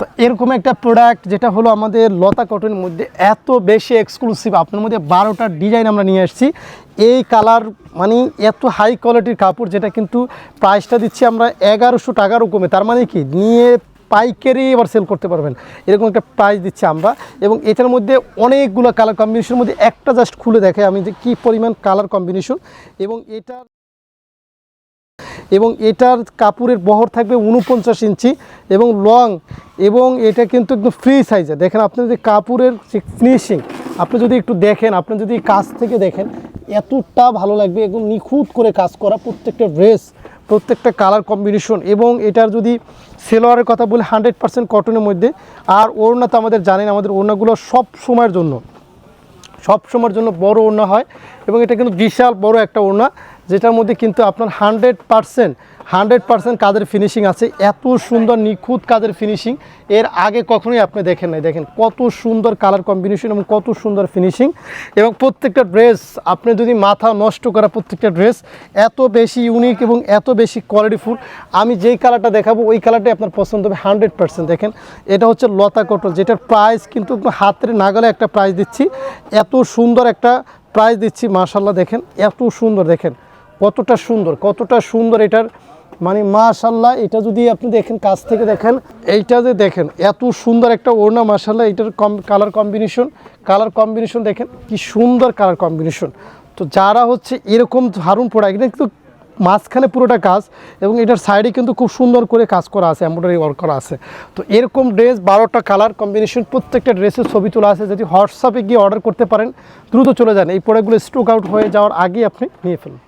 তো এরকম একটা প্রোডাক্ট যেটা হলো আমাদের লতা কটনের মধ্যে এত বেশি এক্সক্লুসিভ আপনার মধ্যে বারোটা ডিজাইন আমরা নিয়ে আসছি। এই কালার মানে এত হাই কোয়ালিটির কাপড় যেটা কিন্তু প্রাইসটা দিচ্ছি আমরা এগারোশো টাকারও কমে তার মানে কি? নিয়ে পাইকারি এবার সেল করতে পারবেন। এরকম একটা প্রাইস দিচ্ছি আমরা। এবং এটার মধ্যে অনেকগুলো কালার কম্বিনেশনের মধ্যে একটা জাস্ট খুলে দেখে আমি যে কী পরিমাণ কালার কম্বিনেশন এবং এটার এবং এটার কাপড়ের বহর থাকবে উনপঞ্চাশ ইঞ্চি এবং লং এবং এটা কিন্তু একদম ফ্রি সাইজে দেখেন আপনি যদি কাপড়ের ফিনিশিং আপনি যদি একটু দেখেন, আপনি যদি কাছ থেকে দেখেন, এতটা ভালো লাগবে একদম নিখুঁত করে কাজ করা প্রত্যেকটা ড্রেস প্রত্যেকটা কালার কম্বিনেশন এবং এটার যদি সেলোয়ারের কথা বলি হান্ড্রেড পার্সেন্ট কটনের মধ্যে। আর ওড়না তো আমাদের জানেন, আমাদের ওড়নাগুলো সব সময়ের জন্য, সব সময়ের জন্য বড় ওড়না হয় এবং এটা কিন্তু বিশাল বড় একটা ওড়না। যেটার মধ্যে কিন্তু আপনার হান্ড্রেড পারসেন্ট হান্ড্রেড পারসেন্ট কাজের ফিনিশিং আছে। এত সুন্দর, নিখুঁত কাজের ফিনিশিং এর আগে কখনোই আপনি দেখেন নাই। দেখেন কত সুন্দর কালার কম্বিনেশন এবং কত সুন্দর ফিনিশিং এবং প্রত্যেকটা ড্রেস আপনি যদি মাথা নষ্ট করা প্রত্যেকটা ড্রেস এত বেশি ইউনিক এবং এত বেশি কোয়ালিটিফুল আমি যেই কালারটা দেখাবো, ওই কালারটাই আপনার পছন্দ হবে হান্ড্রেড পার্সেন্ট। দেখেন, এটা হচ্ছে লতা কটল, যেটার প্রাইস কিন্তু হাতের নাগালে একটা প্রাইস দিচ্ছি। এত সুন্দর একটা প্রাইস দিচ্ছি মাশাল্লাহ দেখেন, এত সুন্দর, দেখেন। কতটা সুন্দর কতটা সুন্দর এটার মানে মাশাল্লাহ, এটা যদি আপনি দেখেন, কাছ থেকে দেখেন, এইটা যে দেখেন, এত সুন্দর একটা ওড়না, মাশাল্লাহ, এটার কম কালার কম্বিনেশন কালার কম্বিনেশন দেখেন, কি সুন্দর কালার কম্বিনেশন তো যারা হচ্ছে এরকম হারুন প্রোডাক্ট এটা কিন্তু মাঝখানে পুরোটা কাজ এবং এটার সাইডে কিন্তু খুব সুন্দর করে কাজ করা আছে এমব্রয়ডারি ওয়ার্ক করা আছে। তো এরকম ড্রেস বারোটা কালার কম্বিনেশন প্রত্যেকটা ড্রেসের ছবি তোলা আছে, যদি হোয়াটসঅ্যাপে গিয়ে অর্ডার করতে পারেন, দ্রুত চলে যান। এই প্রোডাক্টগুলো স্টক আউট হয়ে যাওয়ার আগেই আপনি নিয়ে ফেলুন।